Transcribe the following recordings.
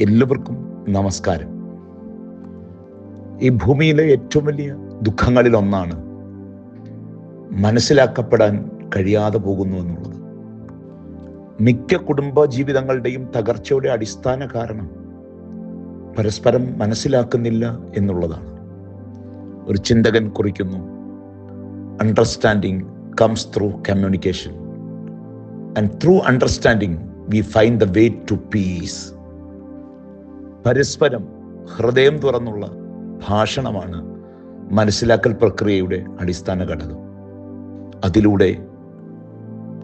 എല്ലാവർക്കും നമസ്കാരം. ഈ ഭൂമിയിലെ ഏറ്റവും വലിയ ദുഃഖങ്ങളിൽ ഒന്നാണ് മനസ്സിലാക്കപ്പെടാൻ കഴിയാതെ പോകുന്നു എന്നുള്ളത്. മിക്ക കുടുംബ ജീവിതങ്ങളുടെയും തകർച്ചയുടെ അടിസ്ഥാന കാരണം പരസ്പരം മനസ്സിലാക്കുന്നില്ല എന്നുള്ളതാണ്. ഒരു ചിന്തകൻ കുറിക്കുന്നു understanding comes through communication and through understanding we find the way to peace പരസ്പരം ഹൃദയം തുറന്നുള്ള ഭാഷണമാണ് മനസ്സിലാക്കൽ പ്രക്രിയയുടെ അടിസ്ഥാന ഘടകം. അതിലൂടെ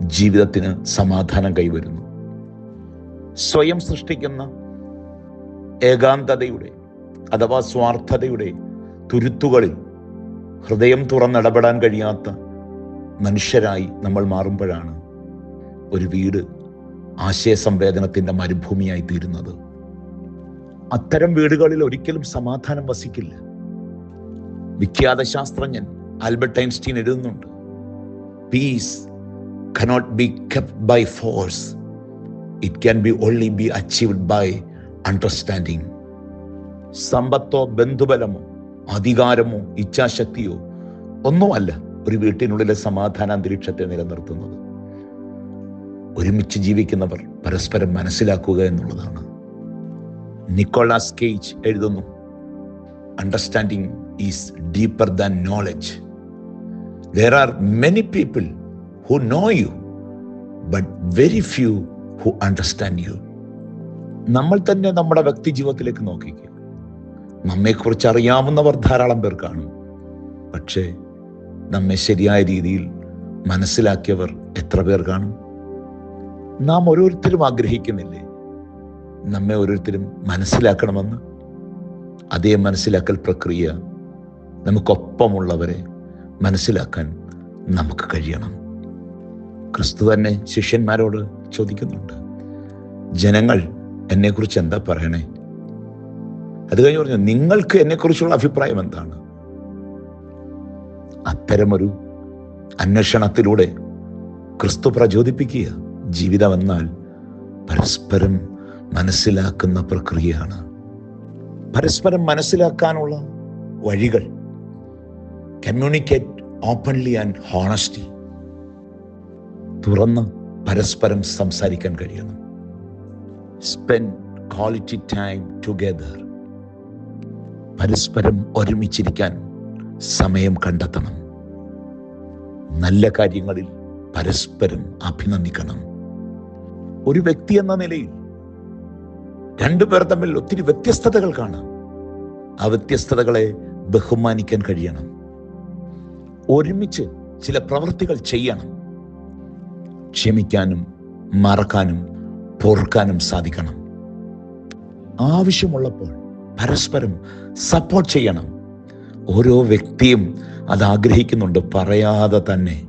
ജീവിതത്തിന് സമാധാനം കൈവരുന്നു. സ്വയം സൃഷ്ടിക്കുന്ന ഏകാന്തതയുടെ അഥവാ സ്വാർത്ഥതയുടെ തുരുത്തുകളിൽ ഹൃദയം തുറന്നിടപെടാൻ കഴിയാത്ത മനുഷ്യരായി നമ്മൾ മാറുമ്പോഴാണ് ഒരു വീട് ആശയസംവേദനത്തിന്റെ മരുഭൂമിയായി തീരുന്നത്. അത്തരം വീടുകളിൽ ഒരിക്കലും സമാധാനം വസിക്കില്ല. വിഖ്യാത ശാസ്ത്രജ്ഞൻ ആൽബർട്ട് ഐൻസ്റ്റീൻ എഴുതുന്നുണ്ട് peace cannot be kept by force it can be only be achieved by understanding സമ്പത്തോ ബന്ധുബലമോ അധികാരമോ ഇച്ഛാശക്തിയോ ഒന്നുമല്ല ഒരു വീട്ടിനുള്ളിലെ സമാധാന അന്തരീക്ഷത്തെ നിലനിർത്തുന്നത്. ഒരുമിച്ച് ജീവിക്കുന്നവർ പരസ്പരം മനസ്സിലാക്കുക എന്നുള്ളതാണ്. നിക്കോളാസ് കേജ് എഴുതുന്നു. Understanding is deeper than knowledge there are many people who know you but very few who understand you നമ്മൾ തന്നെ നമ്മുടെ വ്യക്തി ജീവിതത്തിലേക്ക് നോക്കിക്കുക നമ്മെക്കുറിച്ച് അറിയാവുന്നവർ ധാരാളം പേർ കാണും. പക്ഷേ നമ്മെ ശരിയായ രീതിയിൽ മനസ്സിലാക്കിയവർ എത്ര പേർ കാണും? നാം ഓരോരുത്തരും ആഗ്രഹിക്കുന്നില്ലേ? നമ്മെ ഓരോരുത്തരും മനസ്സിലാക്കണമെന്ന് അതേ മനസ്സിലാക്കൽ പ്രക്രിയ നമുക്കൊപ്പമുള്ളവരെ മനസ്സിലാക്കാൻ നമുക്ക് കഴിയണം. ക്രിസ്തു തന്നെ ശിഷ്യന്മാരോട് ചോദിക്കുന്നുണ്ട് ജനങ്ങൾ എന്നെക്കുറിച്ച് എന്താ പറയണേ? അത് കഴിഞ്ഞ് പറഞ്ഞു നിങ്ങൾക്ക് എന്നെക്കുറിച്ചുള്ള അഭിപ്രായം എന്താണ്? അത്തരമൊരു അന്വേഷണത്തിലൂടെ ക്രിസ്തു പ്രചോദിപ്പിക്കുക ജീവിതം എന്നാൽ പരസ്പരം മനസ്സിലാക്കുന്ന പ്രക്രിയയാണ്. പരസ്പരം മനസ്സിലാക്കാനുള്ള വഴികൾ. കമ്മ്യൂണിക്കേറ്റ് ഓപ്പൺലി ആൻഡ് ഹോണസ്റ്റി തുറന്ന് പരസ്പരം സംസാരിക്കാൻ കഴിയണം. സ്പെൻഡ് ക്വാളിറ്റി ടൈം ടുഗെദർ പരസ്പരം ഒരുമിച്ചിരിക്കാൻ സമയം കണ്ടെത്തണം. നല്ല കാര്യങ്ങളിൽ പരസ്പരം അഭിനന്ദിക്കണം. ഒരു വ്യക്തി എന്ന നിലയിൽ രണ്ടുപേർ തമ്മിൽ ഒത്തിരി വ്യത്യസ്തതകൾ കാണാം. ആ വ്യത്യസ്തതകളെ ബഹുമാനിക്കാൻ കഴിയണം. ഒരുമിച്ച് ചില പ്രവൃത്തികൾ ചെയ്യണം. ക്ഷമിക്കാനും മറക്കാനും പൊറുക്കാനും സാധിക്കണം. ആവശ്യമുള്ളപ്പോൾ പരസ്പരം സപ്പോർട്ട് ചെയ്യണം. ഓരോ വ്യക്തിയും അത് ആഗ്രഹിക്കുന്നുണ്ട്. പറയാതെ തന്നെ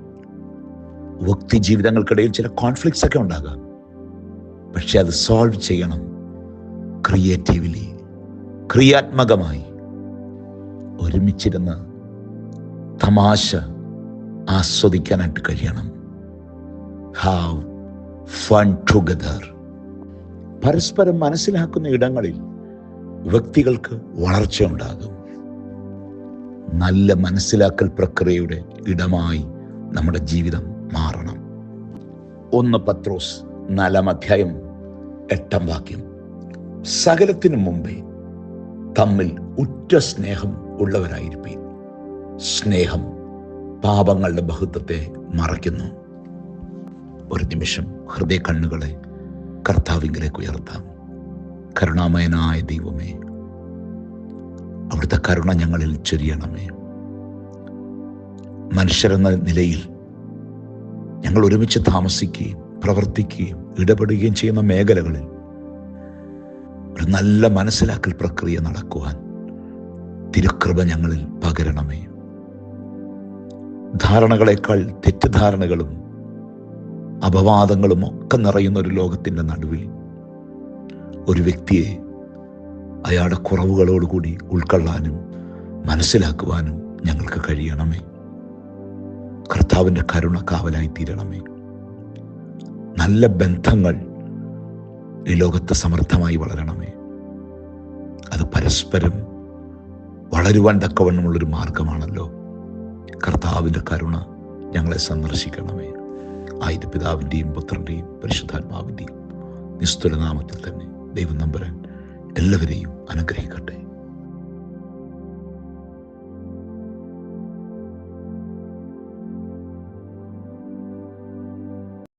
വ്യക്തി ജീവിതങ്ങൾക്കിടയിൽ ചില കോൺഫ്ലിക്ട്സ് ഒക്കെ ഉണ്ടാകാം. പക്ഷെ അത് സോൾവ് ചെയ്യണം. ക്രിയേറ്റീവ്ലി ക്രിയാത്മകമായി ഒരുമിച്ചിരുന്ന് തമാശ ആസ്വദിക്കാനായിട്ട് കഴിയണം. ഹാവ് ഫൺ ടുഗദർ പരസ്പരം മനസ്സിലാക്കുന്ന ഇടങ്ങളിൽ വ്യക്തികൾക്ക് വളർച്ചയുണ്ടാകും. നല്ല മനസ്സിലാക്കൽ പ്രക്രിയയുടെ ഇടമായി നമ്മുടെ ജീവിതം മാറണം. ഒന്ന് പത്രോസ് നാലാം അധ്യായം എട്ടാം വാക്യം. സകലത്തിനു മുമ്പേ തമ്മിൽ ഉറ്റ സ്നേഹം ഉള്ളവരായിരിക്കും സ്നേഹം പാപങ്ങളുടെ ബഹുത്വത്തെ മറയ്ക്കുന്നു. ഒരു നിമിഷം ഹൃദയ കണ്ണുകളെ കർത്താവിങ്കിലേക്ക് ഉയർത്താം. കരുണാമയനായ ദൈവമേ അവിടുത്തെ കരുണ ഞങ്ങളിൽ ചൊരിയണമേ. മനുഷ്യരെന്ന നിലയിൽ ഞങ്ങൾ ഒരുമിച്ച് താമസിക്കുകയും പ്രവർത്തിക്കുകയും ഇടപെടുകയും ചെയ്യുന്ന മേഖലകളിൽ ഒരു നല്ല മനസ്സിലാക്കൽ പ്രക്രിയ നടക്കുവാൻ തിരുക്കൃപ ഞങ്ങളിൽ പകരണമേ. ധാരണകളെക്കാൾ തെറ്റിദ്ധാരണകളും അപവാദങ്ങളും ഒക്കെ നിറയുന്ന ഒരു ലോകത്തിന്റെ നടുവിൽ ഒരു വ്യക്തിയെ അയാളുടെ കുറവുകളോടുകൂടി ഉൾക്കൊള്ളാനും മനസ്സിലാക്കുവാനും ഞങ്ങൾക്ക് കഴിയണമേ. കർത്താവിന്റെ കരുണ കാവലായി തീരണമേ നല്ല ബന്ധങ്ങൾ ഈ ലോകത്ത് സമർത്ഥമായി വളരണമേ. അത് പരസ്പരം വളരുവാൻ തക്കവണ്ണമുള്ളൊരു മാർഗമാണല്ലോ. കർത്താവിന്റെ കരുണ ഞങ്ങളെ സന്ദർശിക്കണമേ. ആയത് പിതാവിന്റെയും പുത്രന്റെയും പരിശുദ്ധാത്മാവിന്റെയും നിസ്തുലനാമത്തിൽ തന്നെ ദൈവം നമ്പരാൻ എല്ലാവരെയും അനുഗ്രഹിക്കട്ടെ.